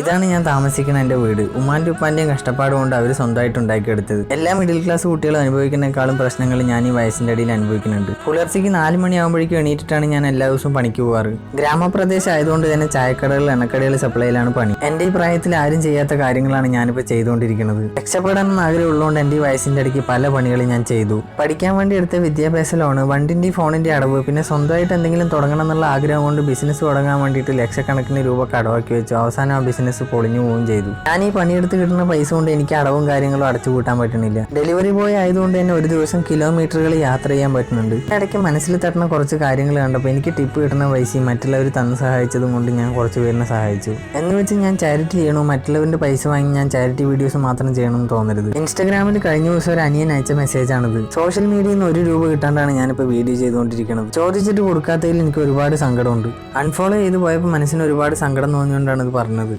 ഇതാണ് ഞാൻ താമസിക്കുന്ന എന്റെ വീട്. ഉമ്മാന്റെ ഉപ്പാന്റെയും കഷ്ടപ്പാട് കൊണ്ട് അവർ സ്വന്തമായിട്ട് ഉണ്ടാക്കിയെടുത്തത്. എല്ലാ മിഡിൽ ക്ലാസ് കുട്ടികളും അനുഭവിക്കുന്നേക്കാളും പ്രശ്നങ്ങൾ ഞാൻ ഈ വയസ്സിന്റെ അടിയിൽ അനുഭവിക്കുന്നുണ്ട്. പുലർച്ചയ്ക്ക് നാല് മണിയാകുമ്പോഴേക്കും എണീറ്റിട്ടാണ് ഞാൻ എല്ലാ ദിവസവും പണിക്ക് പോകാറ് ഗ്രാമപ്രദേശം ആയതുകൊണ്ട് തന്നെ ചായക്കടകൾ എണ്ണക്കടകൾ സപ്ലൈയിലാണ് പണി. എന്റെ ഈ പ്രായത്തിൽ ആരും ചെയ്യാത്ത കാര്യങ്ങളാണ് ഞാനിപ്പോൾ ചെയ്തുകൊണ്ടിരിക്കുന്നത്. രക്ഷപ്പെടാൻ ആഗ്രഹം ആഗ്രഹമുള്ളതുകൊണ്ട് എന്റെ ഈ വയസ്സിന്റെ അടിക്ക് പല പണികളും ഞാൻ ചെയ്തു. പഠിക്കാൻ വേണ്ടി എടുത്ത വിദ്യാഭ്യാസ ലോണ് വണ്ടിന്റെ ഫോണിന്റെ അടവ് പിന്നെ സ്വന്തമായിട്ട് എന്തെങ്കിലും തുടങ്ങണം എന്നുള്ള ആഗ്രഹം കൊണ്ട് ബിസിനസ് തുടങ്ങാൻ വേണ്ടിയിട്ട് ലക്ഷക്കണക്കിന് രൂപ കടവാക്കി വെച്ചു. അവസാനം ആ ബിസിനസ് പൊളിഞ്ഞു പോവുകയും ചെയ്തു. ഞാൻ ഈ പണിയെടുത്ത് കിട്ടുന്ന പൈസ കൊണ്ട് എനിക്ക് അടവും കാര്യങ്ങളും അടച്ചു കൂട്ടാൻ പറ്റണില്ല ഡെലിവറി ബോയ് ആയതുകൊണ്ട് തന്നെ ഒരു ദിവസം കിലോമീറ്ററുകൾ യാത്ര ചെയ്യാൻ പറ്റുന്നുണ്ട്. ഇടയ്ക്ക് മനസ്സിൽ തട്ടുന്ന കുറച്ച് കാര്യങ്ങൾ കണ്ടപ്പോൾ എനിക്ക് ടിപ്പ് കിട്ടുന്ന പൈസയും മറ്റുള്ളവർ തന്ന് സഹായിച്ചതും കൊണ്ട് ഞാൻ കുറച്ച് പേരിനെ സഹായിച്ചു. എന്ന് വെച്ച് ഞാൻ ചാരിറ്റി ചെയ്യണോ മറ്റുള്ളവരുടെ പൈസ വാങ്ങി ഞാൻ ചാരിറ്റി വീഡിയോസ് മാത്രം ചെയ്യണമെന്ന് തോന്നരുത്. ഇൻസ്റ്റാഗ്രാമിൽ കഴിഞ്ഞ ദിവസം ഒരു അനിയൻ അയച്ച മെസ്സേജ് ആണിത്. സോഷ്യൽ മീഡിയയിൽ നിന്ന് ഒരു രൂപ കിട്ടാണ്ടാണ് ഞാനിപ്പോൾ വീഡിയോ ചെയ്തുകൊണ്ടിരിക്കുന്നത് ചോദിച്ചിട്ട് കൊടുക്കാത്തതിൽ എനിക്ക് ഒരുപാട് സങ്കടമുണ്ട്. അൺഫോളോ ചെയ്ത് പോയപ്പോൾ മനസ്സിന് ഒരുപാട് സങ്കടം തോന്നിയുകൊണ്ടാണ് ഇത് പറഞ്ഞത്.